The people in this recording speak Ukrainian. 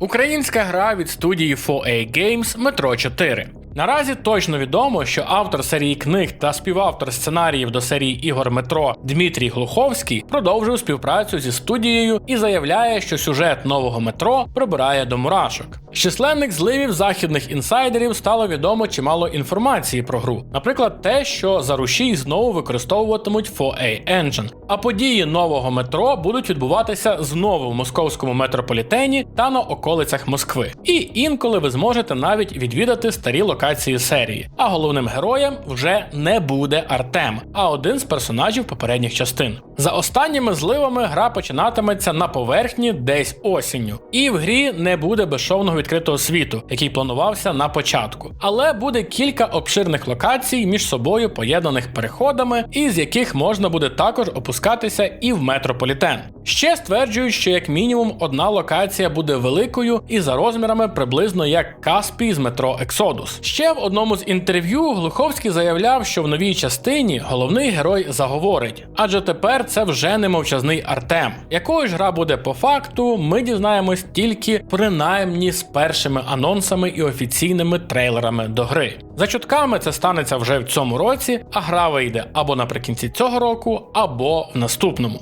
Українська гра від студії 4A Games Metro 4. Наразі точно відомо, що автор серії книг та співавтор сценаріїв до серії ігор Метро Дмитрій Глуховський продовжив співпрацю зі студією і заявляє, що сюжет нового метро прибирає до мурашок. Численних зливів західних інсайдерів стало відомо чимало інформації про гру, наприклад, те, що за рушій знову використовуватимуть 4A Engine, а події нового метро будуть відбуватися знову в московському метрополітені та на околицях Москви. І інколи ви зможете навіть відвідати старі локації серії. А головним героєм вже не буде Артем, а один з персонажів попередніх частин. За останніми зливами гра починатиметься на поверхні десь осінню, і в грі не буде безшовного відкритого світу, який планувався на початку. Але буде кілька обширних локацій між собою поєднаних переходами, із яких можна буде також опускатися і в метрополітен. Ще стверджують, що як мінімум одна локація буде великою і за розмірами приблизно як Каспій з метро Ексодус. Ще в одному з інтерв'ю Глуховський заявляв, що в новій частині головний герой заговорить, адже тепер це вже не мовчазний Артем. Якою ж гра буде по факту, ми дізнаємось тільки принаймні з першими анонсами і офіційними трейлерами до гри. За чутками це станеться вже в цьому році, а гра вийде або наприкінці цього року, або в наступному.